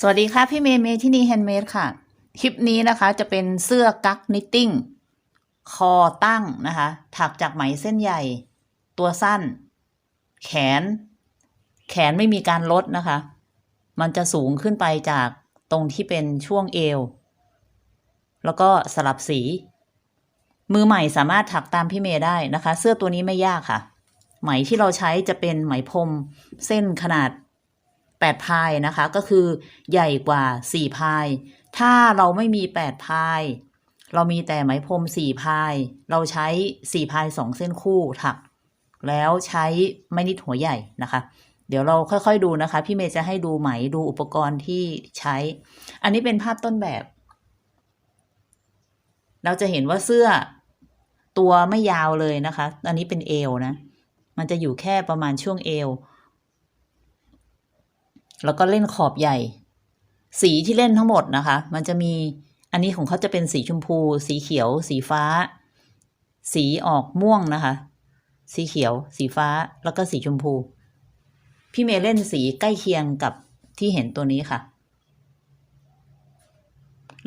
สวัสดีค่ะ พี่เมย์เมย์ที่นี่แฮนด์เมดค่ะ คลิปนี้นะคะจะเป็นเสื้อกั๊กนิตติ้ง คอตั้งนะคะ ถักจากไหมเส้นใหญ่ ตัวสั้น แขน แขนไม่มีการลดนะคะ มันจะสูงขึ้นไปจากตรงที่เป็นช่วงเอว แล้วก็สลับสี มือใหม่สามารถถักตามพี่เมย์ได้นะคะ เสื้อตัวนี้ไม่ยากค่ะ ไหมที่เราใช้จะเป็นไหมพรมเส้นขนาด 8พายนะคะ ก็คือใหญ่กว่า 4 พาย ถ้าเราไม่มี 8 พาย เรามีแต่ไหมพรม 4 พาย เราใช้ 4 พาย 2 เส้นคู่ถัก แล้วใช้ไม่นิดหัวใหญ่นะคะ เดี๋ยวเราค่อยๆดูนะคะ พี่เมย์จะให้ดูไหมดูอุปกรณ์ที่ใช้ อันนี้เป็นภาพต้นแบบ เราจะเห็นว่าเสื้อตัวไม่ยาวเลยนะคะ อันนี้เป็นเอวนะ มันจะอยู่แค่ประมาณช่วงเอว แล้วก็เล่นขอบใหญ่ สีที่เล่นทั้งหมดนะคะ มันจะมีอันนี้ของเขาจะเป็นสีชมพู สีเขียว สีฟ้า สีออกม่วงนะคะ สีเขียว สีฟ้าแล้วก็สีชมพู พี่เมย์เล่นสีใกล้เคียงกับที่เห็นตัวนี้ค่ะ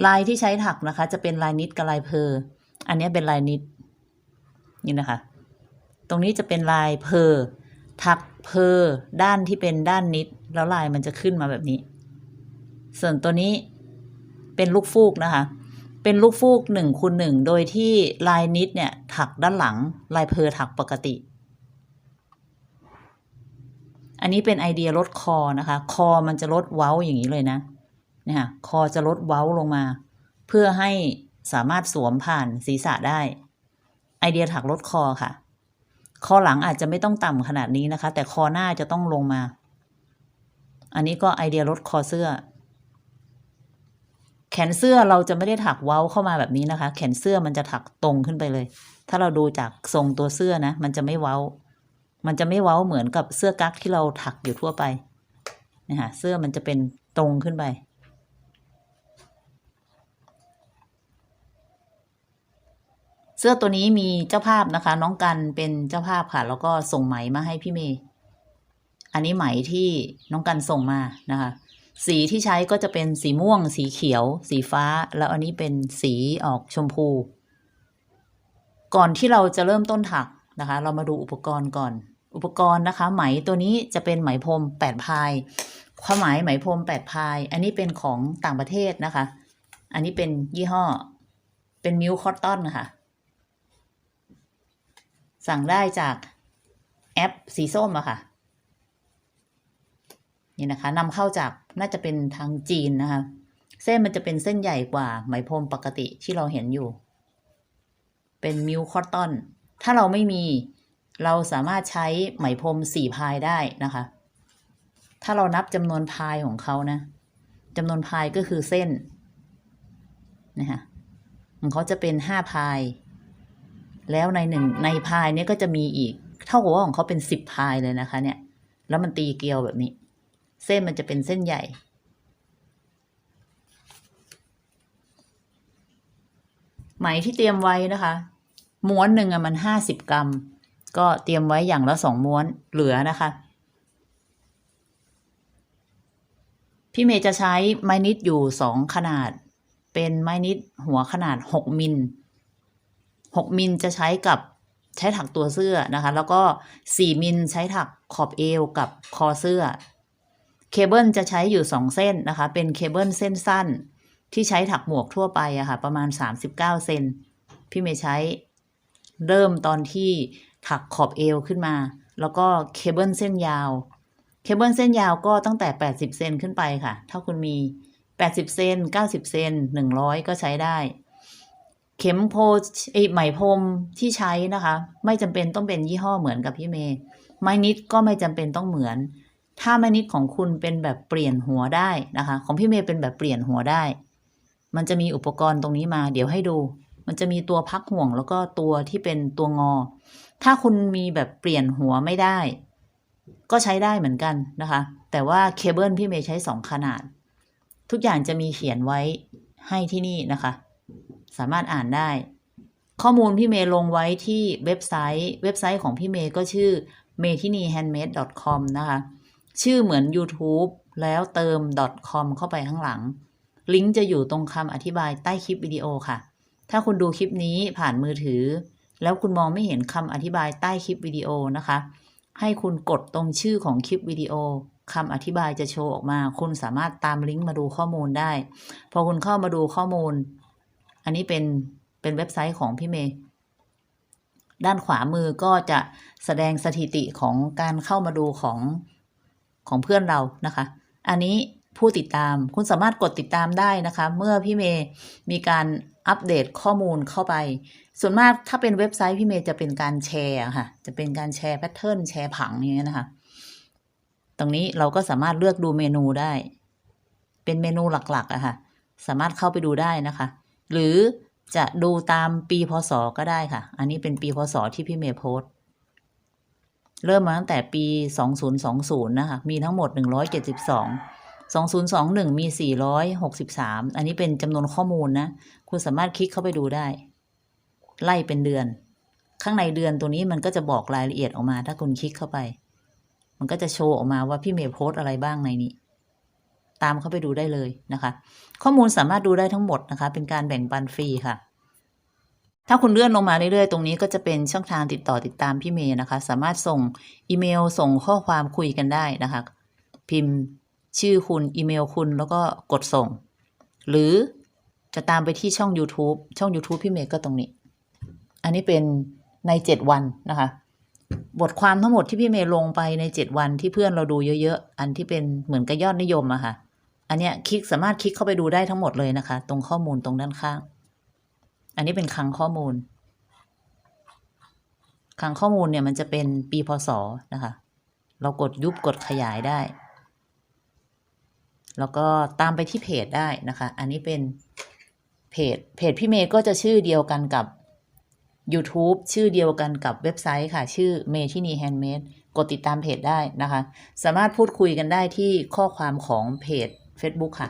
ลายที่ใช้ถักนะคะ จะเป็นลายนิดกับลายเพอร์อันนี้เป็นลายนิดนี่นะคะ ตรงนี้จะเป็นลายเพอร์ถักเพอร์ด้านที่เป็นด้านนิด แล้วลายมันจะขึ้นมาแบบนี้ ส่วนตัวนี้เป็นลูกฟูกนะคะ เป็นลูกฟูกหนึ่งคูณหนึ่งโดยที่ลายนิดเนี่ยถักด้านหลัง ลายเพอถักปกติ อันนี้เป็นไอเดียลดคอนะคะ คอมันจะลดเว้าอย่างนี้เลยนะเนี่ยค่ะคอจะลดเว้าลงมา เพื่อให้สามารถสวมผ่านศีรษะได้ ไอเดียถักลดคอค่ะ คอหลังอาจจะไม่ต้องต่ำขนาดนี้นะคะ แต่คอหน้าจะต้องลงมา อันนี้ก็ไอเดียลดคอเสื้อ แขนเสื้อเราจะไม่ได้ถักเว้าเข้ามาแบบนี้นะคะ แขนเสื้อมันจะถักตรงขึ้นไปเลย ถ้าเราดูจากทรงตัวเสื้อนะ มันจะไม่เว้า มันจะไม่เว้าเหมือนกับเสื้อกั๊กที่เราถักอยู่ทั่วไปนะคะเสื้อมันจะเป็นตรงขึ้นไปเสื้อตัวนี้มีเจ้าภาพนะคะ น้องกันเป็นเจ้าภาพค่ะ แล้วก็ส่งไหมมาให้พี่เมย์ อันนี้ไหมที่น้องกันส่งมานะคะ สีที่ใช้ก็จะเป็นสีม่วง สีเขียว สีฟ้า แล้วอันนี้เป็นสีออกชมพู ก่อนที่เราจะเริ่มต้นถักนะคะ เรามาดูอุปกรณ์ก่อน อุปกรณ์นะคะ ไหมตัวนี้จะเป็นไหมพรมแปดพายความหมายไหมพรมแปดพาย อันนี้เป็นของต่างประเทศนะคะ อันนี้เป็นยี่ห้อ เป็นมิวคอตตอนนะคะสั่งได้จากแอปสีส้มอะค่ะ นี่นะคะนำเข้าจากน่าจะเป็นทางจีนนะคะ เส้นมันจะเป็นเส้นใหญ่กว่าไหมพรมปกติที่เราเห็นอยู่ เป็นมิวคอตตอน ถ้าเราไม่มีเราสามารถใช้ไหมพรมสี่พายได้นะคะ ถ้าเรานับจำนวนพายของเขานะจำนวนพายก็คือเส้นนะคะของเขาจะเป็นห้าพาย แล้วในหนึ่งในพายเนี้ยก็จะมีอีก เท่ากับว่าของเขาเป็นสิบพายเลยนะคะ เนี่ย แล้วมันตีเกลียวแบบนี้ เส้นมันจะเป็นเส้นใหญ่ ไหมที่เตรียมไว้นะคะ ม้วนหนึ่งอะมันห้าสิบกรัม ก็เตรียมไว้อย่างละสองม้วนเหลือนะคะ พี่เมย์จะใช้ไม้นิดอยู่สองขนาด เป็นไม้นิดหัวขนาดหกมิลหกมิลจะใช้กับใช้ถักตัวเสื้อนะคะ แล้วก็สี่มิลใช้ถักขอบเอวกับคอเสื้อ เคเบิลจะใช้อยู่สองเส้นนะคะ เป็นเคเบิลเส้นสั้น ที่ใช้ถักหมวกทั่วไปอะค่ะ ประมาณ 39 เซนพี่เมย์ใช้เริ่มตอนที่ถักขอบเอวขึ้นมา แล้วก็เคเบิลเส้นยาว เคเบิลเส้นยาวก็ตั้งแต่ 80 เซนขึ้นไปค่ะ ถ้าคุณมี 80 เซน90 เซน100 ก็ใช้ได้ เข็มโพไอไหมพรมที่ใช้นะคะ ไม่จำเป็นต้องเป็นยี่ห้อเหมือนกับพี่เมย์ไม้นิดก็ไม่จำเป็นต้องเหมือน ถ้าม้นิดของคุณเป็นแบบเปลี่ยนหัวได้นะคะ ของพี่เมย์เป็นแบบเปลี่ยนหัวได้ มันจะมีอุปกรณ์ตรงนี้มา เดี๋ยวให้ดู มันจะมีตัวพักห่วงแล้วก็ตัวที่เป็นตัวงอ ถ้าคุณมีแบบเปลี่ยนหัวไม่ได้ ก็ใช้ได้เหมือนกันนะคะ แต่ว่าเคเบิลพี่เมย์ใช้สองขนาด ทุกอย่างจะมีเขียนไว้ให้ที่นี่นะคะ สามารถอ่านได้ ข้อมูลพี่เมย์ลงไว้ที่เว็บไซต์ เว็บไซต์ของพี่เมย์ก็ชื่อ m e t i n i h a n d m a d e c o m นะคะ ชื่อเหมือน YouTube แล้วเติม .com เข้าไปข้างหลัง ลิงก์จะอยู่ตรงคำอธิบายใต้คลิปวิดีโอค่ะ ถ้าคุณดูคลิปนี้ผ่านมือถือ แล้วคุณมองไม่เห็นคำอธิบายใต้คลิปวิดีโอนะคะ ให้คุณกดตรงชื่อของคลิปวิดีโอคำอธิบายจะโชว์ออกมา คุณสามารถตามลิงก์มาดูข้อมูลได้ พอคุณเข้ามาดูข้อมูล อันนี้เป็นเป็นเว็บไซต์ของพี่เมย์ด้านขวามือก็จะแสดงสถิติของการเข้ามาดูของ ของเพื่อนเรานะคะ อันนี้ผู้ติดตามคุณสามารถกดติดตามได้นะคะ เมื่อพี่เมย์มีการอัปเดตข้อมูลเข้าไป ส่วนมากถ้าเป็นเว็บไซต์พี่เมย์จะเป็นการแชร์ค่ะ จะเป็นการแชร์แพทเทิร์นแชร์ผังอย่างเงี้ยนะคะ ตรงนี้เราก็สามารถเลือกดูเมนูได้ เป็นเมนูหลักๆอะค่ะ สามารถเข้าไปดูได้นะคะ หรือจะดูตามปีพศก็ได้ค่ะ อันนี้เป็นปีพศที่พี่เมย์โพสต์ เริ่มมาตั้งแต่ปี 2020 นะคะ มีทั้งหมด 172 2021 มี 463 อันนี้เป็นจำนวนข้อมูลนะ คุณสามารถคลิกเข้าไปดูได้ ไล่เป็นเดือน ข้างในเดือนตัวนี้มันก็จะบอกรายละเอียดออกมา ถ้าคุณคลิกเข้าไป มันก็จะโชว์ออกมาว่าพี่เมย์โพสอะไรบ้างในนี้ ตามเข้าไปดูได้เลยนะคะ ข้อมูลสามารถดูได้ทั้งหมดนะคะ เป็นการแบ่งปันฟรีค่ะ ถ้าคุณเลื่อนลงมาเรื่อยๆ ตรงนี้ก็จะเป็นช่องทางติดต่อติดตามพี่เมย์นะคะ สามารถส่งอีเมลส่งข้อความคุยกันได้นะคะ พิมพ์ชื่อคุณอีเมลคุณแล้วก็กดส่ง หรือจะตามไปที่ช่อง YouTube ช่อง YouTube พี่เมย์ก็ตรงนี้ อันนี้เป็นใน7วันนะคะ บทความทั้งหมดที่พี่เมย์ลงไปใน7วันที่เพื่อนเราดูเยอะๆ อันที่เป็นเหมือนกับยอดนิยมอะค่ะ อันเนี้ยคลิกสามารถคลิกเข้าไปดูได้ทั้งหมดเลยนะคะ ตรงข้อมูลตรงด้านข้าง อันนี้เป็นคลังข้อมูลคลังข้อมูลเนี่ยมันจะเป็นปีพศนะคะ เรากดยุบกดขยายได้ แล้วก็ตามไปที่เพจได้นะคะ อันนี้เป็นเพจเพจพี่เมย์ก็จะชื่อเดียวกันกับ YouTube ชื่อเดียวกันกับเว็บไซต์ค่ะ ชื่อเมที่นีแฮนด์เมดกดติดตามเพจได้นะคะ สามารถพูดคุยกันได้ที่ข้อความของเพจ Facebook ค่ะ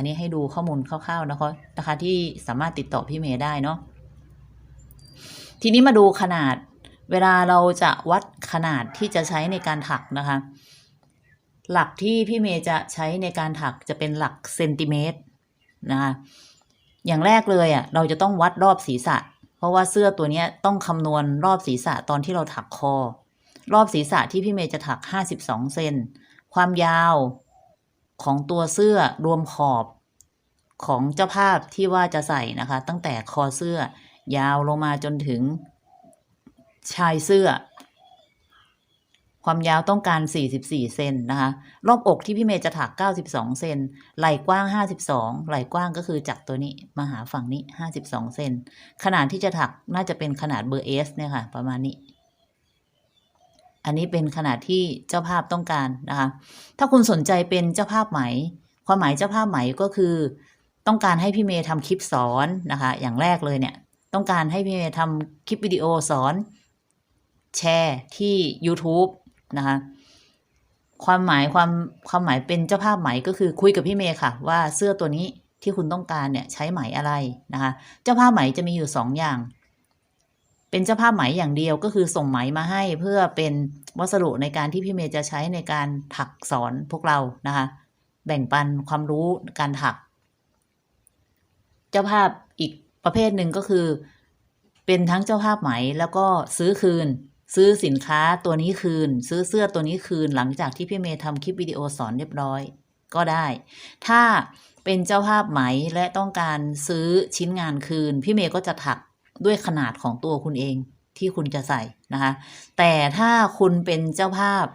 อันนี้ให้ดูข้อมูลคร่าวๆนะคะนะคะที่สามารถติดต่อพี่เมย์ได้เนาะทีนี้มาดูขนาด เวลาเราจะวัดขนาดที่จะใช้ในการถักนะคะ หลักที่พี่เมย์จะใช้ในการถักจะเป็นหลักเซนติเมตรนะคะอย่างแรกเลยอะเราจะต้องวัดรอบศีรษะ เพราะว่าเสื้อตัวนี้ต้องคำนวณรอบศีรษะตอนที่เราถักคอ รอบศีรษะที่พี่เมย์จะถัก 52 เซนความยาว ของตัวเสื้อรวมขอบของเจ้าภาพที่ว่าจะใส่นะคะ ตั้งแต่คอเสื้อยาวลงมาจนถึงชายเสื้อ ความยาวต้องการ 44 เซนนะคะ รอบอกที่พี่เมย์จะถัก 92 เซนไหล่กว้าง 52 ไหล่กว้างก็คือจากตัวนี้มาหาฝั่งนี้ 52 เซนขนาดที่จะถักน่าจะเป็นขนาดเบอร์เอสเนี่ยค่ะ ประมาณนี้ อันนี้เป็นขนาดที่เจ้าภาพต้องการนะคะ ถ้าคุณสนใจเป็นเจ้าภาพไหม ความหมายเจ้าภาพไหมก็คือ ต้องการให้พี่เมย์ทำคลิปสอนนะคะ อย่างแรกเลยเนี่ย ต้องการให้พี่เมย์ทำคลิปวิดีโอสอน แชร์ที่ YouTube นะคะ ความหมายความความหมายเป็นเจ้าภาพไหมก็คือคุยกับพี่เมย์ค่ะ ว่าเสื้อตัวนี้ที่คุณต้องการเนี่ยใช้ไหมอะไรนะคะ เจ้าภาพไหมจะมีอยู่สองอย่าง เป็นเจ้าภาพไหมอย่างเดียวก็คือส่งไหมมาให้เพื่อเป็นวัสดุในการที่พี่เมย์จะใช้ในการถักสอนพวกเรานะคะ แบ่งปันความรู้การถัก เจ้าภาพอีกประเภทหนึ่งก็คือ เป็นทั้งเจ้าภาพไหมแล้วก็ซื้อคืน ซื้อสินค้าตัวนี้คืน ซื้อเสื้อตัวนี้คืนหลังจากที่พี่เมย์ทำคลิปวิดีโอสอนเรียบร้อยก็ได้ ถ้าเป็นเจ้าภาพไหมและต้องการซื้อชิ้นงานคืน พี่เมย์ก็จะถัก ด้วยขนาดของตัวคุณเองที่คุณจะใส่นะคะ แต่ถ้าคุณเป็นเจ้าภาพ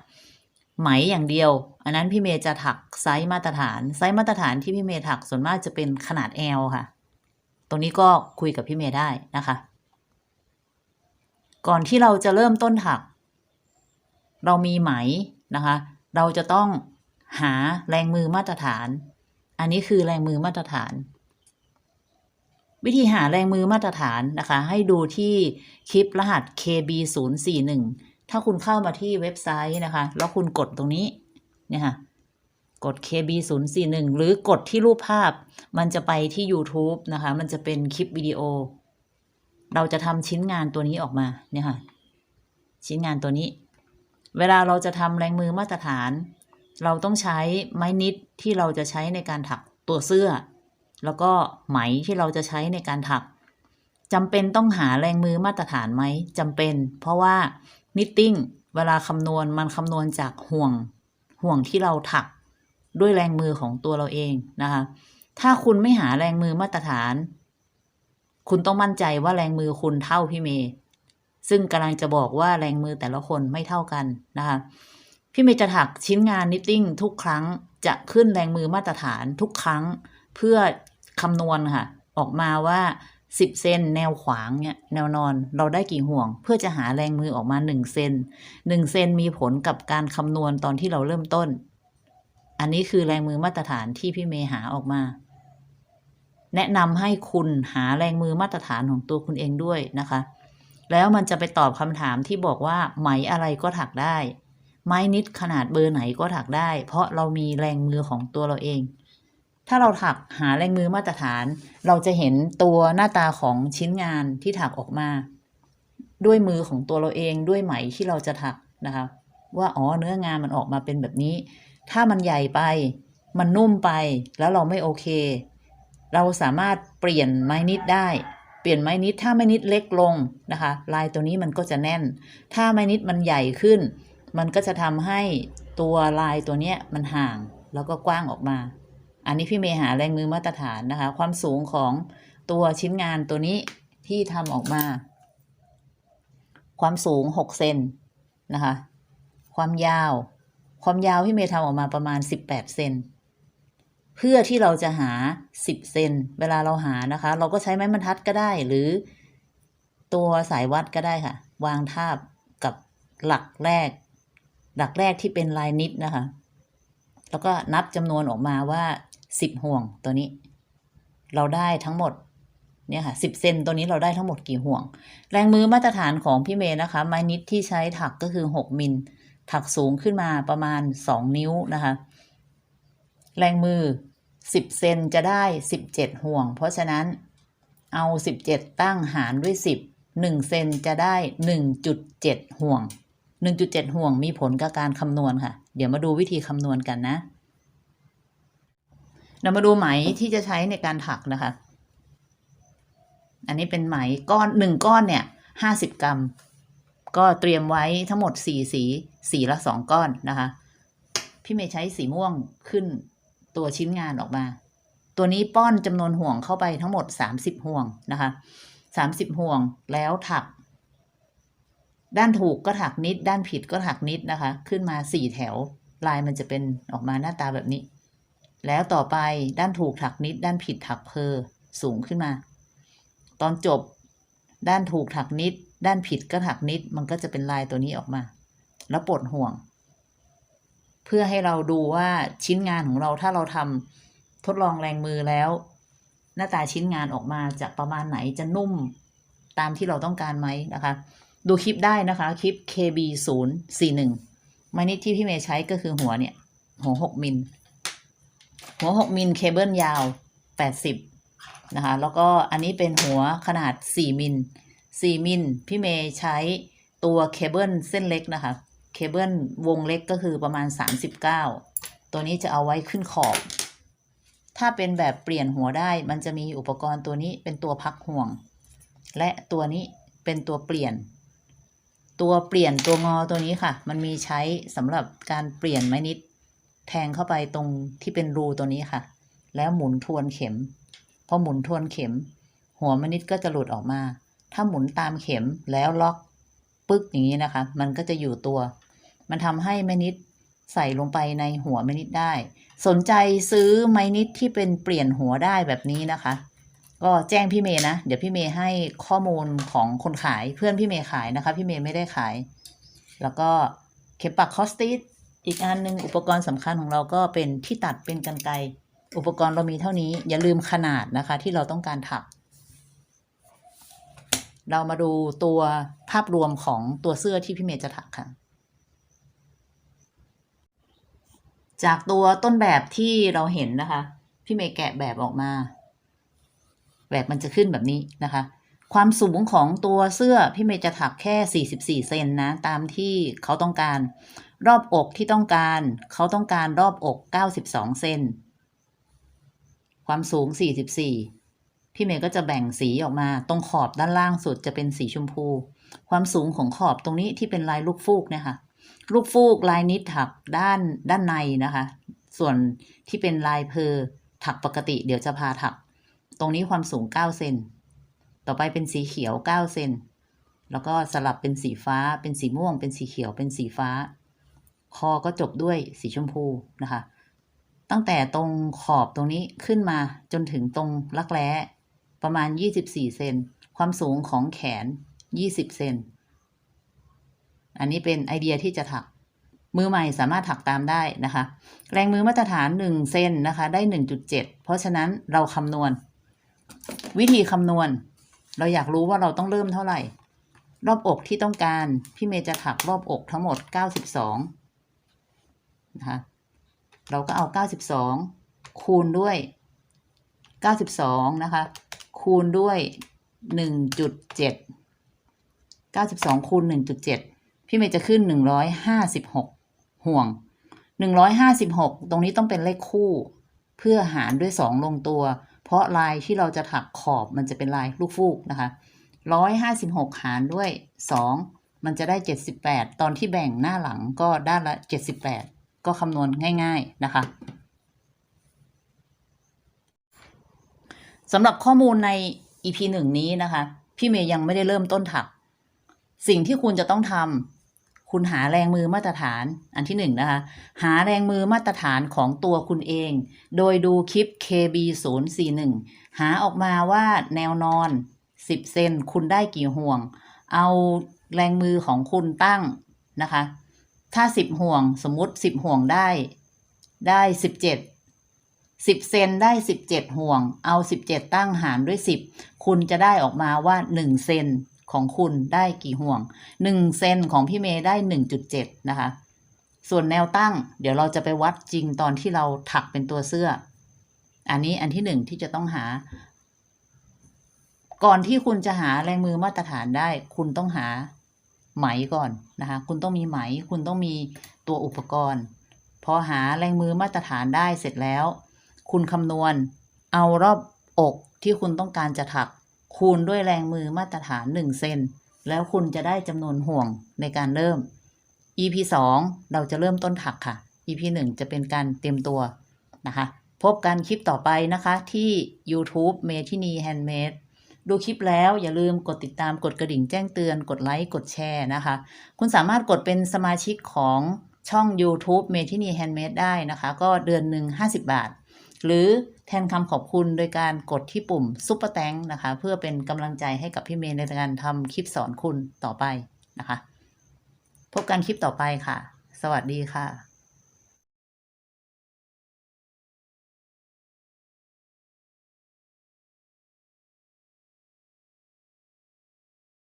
ไหมอย่างเดียว อันนั้นพี่เมย์จะถักไซส์มาตรฐาน ไซส์มาตรฐานที่พี่เมย์ถักส่วนมากจะเป็นขนาด L ค่ะ ตรงนี้ก็คุยกับพี่เมย์ได้นะคะ ก่อนที่เราจะเริ่มต้นถัก เรามีไหมนะคะ เราจะต้องหาแรงมือมาตรฐาน อันนี้คือแรงมือมาตรฐาน วิธีหาแรงมือมาตรฐานนะคะ ให้ดูที่คลิปรหัส KB 0 4 1 ถ้าคุณเข้ามาที่เว็บไซต์นะคะ แล้วคุณกดตรงนี้เนี่ยค่ะกด KB 0 4 1 หรือกดที่รูปภาพ มันจะไปที่ YouTube นะคะ มันจะเป็นคลิปวิดีโอ เราจะทำชิ้นงานตัวนี้ออกมาเนี่ยค่ะชิ้นงานตัวนี้ เวลาเราจะทำแรงมือมาตรฐาน เราต้องใช้ไม้นิดที่เราจะใช้ในการถักตัวเสื้อ แล้วก็ไหมที่เราจะใช้ในการถักจำเป็นต้องหาแรงมือมาตรฐานไหมจำเป็น เพราะว่านิตติ้งเวลาคำนวณมันคำนวณจากห่วงห่วงที่เราถักด้วยแรงมือของตัวเราเองนะคะถ้าคุณไม่หาแรงมือมาตรฐาน คุณต้องมั่นใจว่าแรงมือคุณเท่าพี่เมย์ซึ่งกำลังจะบอกว่าแรงมือแต่ละคนไม่เท่ากันนะคะพี่เมย์จะถักชิ้นงานนิตติ้งทุกครั้งจะขึ้นแรงมือมาตรฐานทุกครั้ง เพื่อ คำนวณค่ะ ออกมาว่า 10 เซนแนวขวางเนี่ยแนวนอนเราได้กี่ห่วง เพื่อจะหาแรงมือออกมา 1 เซน1 เซนมีผลกับการคำนวณตอนที่เราเริ่มต้น อันนี้คือแรงมือมาตรฐานที่พี่เมย์หาออกมาแนะนำให้คุณหาแรงมือมาตรฐานของตัวคุณเองด้วยนะคะ แล้วมันจะไปตอบคำถามที่บอกว่าไหมอะไรก็ถักได้ ไม้นิดขนาดเบอร์ไหนก็ถักได้ เพราะเรามีแรงมือของตัวเราเอง ถ้าเราถักหาแรงมือมาตรฐาน เราจะเห็นตัวหน้าตาของชิ้นงานที่ถักออกมา ด้วยมือของตัวเราเองด้วยไหมที่เราจะถักนะคะ ว่าอ๋อเนื้องานมันออกมาเป็นแบบนี้ ถ้ามันใหญ่ไป มันนุ่มไปแล้วเราไม่โอเค เราสามารถเปลี่ยนไม้นิดได้เปลี่ยนไม้นิดถ้าไม้นิดเล็กลงนะคะ ลายตัวนี้มันก็จะแน่น ถ้าไม้นิดมันใหญ่ขึ้น มันก็จะทำให้ตัวลายตัวนี้มันห่างแล้วก็กว้างออกมา อันนี้พี่เมย์หาแรงมือมาตรฐานนะคะ ความสูงของตัวชิ้นงานตัวนี้ที่ทำออกมา ความสูง6เซนนะคะ ความยาว ความยาวพี่เมย์ทำออกมาประมาณ18เซนเพื่อที่เราจะหา10เซนเวลาเราหานะคะ เราก็ใช้ไม้บรรทัดก็ได้หรือ ตัวสายวัดก็ได้ค่ะ วางทาบกับหลักแรก หลักแรกที่เป็นลายนิดนะคะ แล้วก็นับจำนวนออกมาว่า 10 ห่วงตัวนี้ เราได้ทั้งหมดเนี่ยค่ะ10เซนตัวนี้เราได้ทั้งหมดกี่ห่วง แรงมือมาตรฐานของพี่เมย์นะคะ ไม้นิดที่ใช้ถักก็คือ 6 มิล ถักสูงขึ้นมาประมาณ 2 นิ้วนะคะ แรงมือ 10 เซนจะได้ 17 ห่วง เพราะฉะนั้นเอา 17 ตั้งหารด้วย 10 1 เซนจะได้ 1.7 ห่วง 1.7 ห่วงมีผลกับการคำนวณค่ะ เดี๋ยวมาดูวิธีคำนวณกันนะ เรามาดูไหมที่จะใช้ในการถักนะคะ อันนี้เป็นไหมก้อนหนึ่งก้อนเนี่ยห้าสิบกรัม ก็เตรียมไว้ทั้งหมดสี่สี สีละสองก้อนนะคะ พี่เมย์ใช้สีม่วงขึ้นตัวชิ้นงานออกมา ตัวนี้ป้อนจำนวนห่วงเข้าไปทั้งหมดสามสิบห่วงนะคะสามสิบห่วงแล้วถัก ด้านถูกก็ถักนิด ด้านผิดก็ถักนิดนะคะ ขึ้นมาสี่แถว ลายมันจะเป็นออกมาหน้าตาแบบนี้ แล้วต่อไปด้านถูกถักนิด ด้านผิดถักเพอสูงขึ้นมา ตอนจบ ด้านถูกถักนิด ด้านผิดก็ถักนิด มันก็จะเป็นลายตัวนี้ออกมา แล้วปลดห่วง เพื่อให้เราดูว่าชิ้นงานของเราถ้าเราทำทดลองแรงมือแล้ว หน้าตาชิ้นงานออกมาจะประมาณไหนจะนุ่มตามที่เราต้องการไหมนะคะ ดูคลิปได้นะคะ คลิป KB 0 4 1ไม้นิดที่พี่เมย์ใช้ก็คือหัวเนี่ย หัว6มิล หัว6มิลเคเบิลยาว80นะคะ แล้วก็อันนี้เป็นหัวขนาด4มิล4มิลพี่เมย์ใช้ตัวเคเบิลเส้นเล็กนะคะ เคเบิลวงเล็กก็คือประมาณ39ตัวนี้จะเอาไว้ขึ้นขอบ ถ้าเป็นแบบเปลี่ยนหัวได้ มันจะมีอุปกรณ์ตัวนี้เป็นตัวพักห่วง และตัวนี้เป็นตัวเปลี่ยน ตัวเปลี่ยนตัวงอตัวนี้ค่ะ มันมีใช้สำหรับการเปลี่ยนไม้นิดแทงเข้าไปตรงที่เป็นรูตัวนี้ค่ะ แล้วหมุนทวนเข็มพอหมุนทวนเข็ม หัวไม้นิดก็จะหลุดออกมา ถ้าหมุนตามเข็มแล้วล็อกปึ๊กอย่างนี้นะคะ มันก็จะอยู่ตัว มันทำให้ไม้นิดใส่ลงไปในหัวไม้นิดได้ สนใจซื้อไม้นิดที่เป็นเปลี่ยนหัวได้แบบนี้นะคะ ก็แจ้งพี่เมย์นะ เดี๋ยวพี่เมย์ให้ข้อมูลของคนขายเพื่อนพี่เมย์ขายนะคะ พี่เมย์ไม่ได้ขาย แล้วก็เข็มปักคอสติสอีกอันหนึ่งอุปกรณ์สำคัญของเราก็เป็นที่ตัดเป็นกันไกอุปกรณ์เรามีเท่านี้ อย่าลืมขนาดนะคะ ที่เราต้องการถัก เรามาดูตัวภาพรวมของตัวเสื้อที่พี่เมย์จะถักค่ะ จากตัวต้นแบบที่เราเห็นนะคะ พี่เมย์แกะแบบออกมา แบบมันจะขึ้นแบบนี้นะคะ ความสูงของตัวเสื้อพี่เมย์จะถักแค่ 44 เซนนะ ตามที่เขาต้องการ รอบอกที่ต้องการ เขาต้องการรอบอก 92 เซนความสูง 44 พี่เมย์ก็จะแบ่งสีออกมา ตรงขอบด้านล่างสุดจะเป็นสีชมพู ความสูงของขอบตรงนี้ที่เป็นลายลูกฟูกเนะคะลูกฟูกลายนิดถักด้านด้านในนะคะ ส่วนที่เป็นลายเพอถักปกติเดี๋ยวจะพาถัก ตรงนี้ความสูง 9 เซน ต่อไปเป็นสีเขียว 9 เซน แล้วก็สลับเป็นสีฟ้า เป็นสีม่วง เป็นสีเขียว เป็นสีฟ้า คอก็จบด้วยสีชมพูนะคะ ตั้งแต่ตรงขอบตรงนี้ขึ้นมาจนถึงตรงรักแร้ประมาณ 24 เซน ความสูงของแขน 20 เซน อันนี้เป็นไอเดียที่จะถัก มือใหม่สามารถถักตามได้นะคะ แรงมือมาตรฐาน 1 เซนนะคะ ได้ 1.7 เพราะฉะนั้นเราคำนวณ วิธีคำนวณ เราอยากรู้ว่าเราต้องเริ่มเท่าไหร่ รอบอกที่ต้องการ พี่เมย์จะถักรอบอกทั้งหมด 92 นะคะ เราก็เอา 92 คูณด้วย 92 นะคะ คูณด้วย 1.7 92 คูณ 1.7 พี่เมย์จะขึ้น 156 ห่วง 156 ตรงนี้ต้องเป็นเลขคู่ เพื่อหารด้วย 2 ลงตัว เพราะลายที่เราจะถักขอบมันจะเป็นลายลูกฟูกนะคะ156หารด้วย2มันจะได้78ตอนที่แบ่งหน้าหลังก็ด้านละ78ก็คำนวณง่าย ๆนะคะสำหรับข้อมูลใน EP หนึ่งนี้นะคะ พี่เมย์ยังไม่ได้เริ่มต้นถัก สิ่งที่คุณจะต้องทำ คุณหาแรงมือมาตรฐาน อันที่หนึ่งนะคะ หาแรงมือมาตรฐานของตัวคุณเอง โดยดูคลิป KB 0 4 1หาออกมาว่าแนวนอน 10 เซนคุณได้กี่ห่วง เอาแรงมือของคุณตั้งนะคะ ถ้า 10 ห่วงสมมุติ 10 ห่วงได้ ได้ 17 10เซนได้17ห่วง เอา17ตั้งหารด้วย10คุณจะได้ออกมาว่า1เซน ของคุณได้กี่ห่วง 1 เซนของพี่เมย์ได้ 1.7 นะคะ ส่วนแนวตั้ง เดี๋ยวเราจะไปวัดจริงตอนที่เราถักเป็นตัวเสื้อ อันนี้อันที่หนึ่งที่จะต้องหา ก่อนที่คุณจะหาแรงมือมาตรฐานได้ คุณต้องหาไหมก่อนนะคะ คุณต้องมีไหม คุณต้องมีตัวอุปกรณ์ พอหาแรงมือมาตรฐานได้เสร็จแล้ว คุณคำนวณเอารอบอกที่คุณต้องการจะถัก คูณด้วยแรงมือมาตรฐาน 1 เซน แล้วคุณจะได้จำนวนห่วงในการเริ่ม EP 2 เราจะเริ่มต้นถักค่ะ EP 1 จะเป็นการเตรียมตัวนะคะ พบกันคลิปต่อไปนะคะที่ YouTube เมทินีแฮนด์เมดดูคลิปแล้วอย่าลืมกดติดตามกดกระดิ่งแจ้งเตือนกดไลค์กดแชร์นะคะ คุณสามารถกดเป็นสมาชิกของช่อง YouTube เมทินีแฮนด์เมดได้นะคะ ก็เดือนหนึ่ง50 บาท หรือ แทนคำขอบคุณโดยการกดที่ปุ่มซุปเปอร์แตงนะคะ เพื่อเป็นกำลังใจให้กับพี่เมย์ในการทำคลิปสอนคุณต่อไปนะคะ พบกันคลิปต่อไปค่ะ สวัสดีค่ะ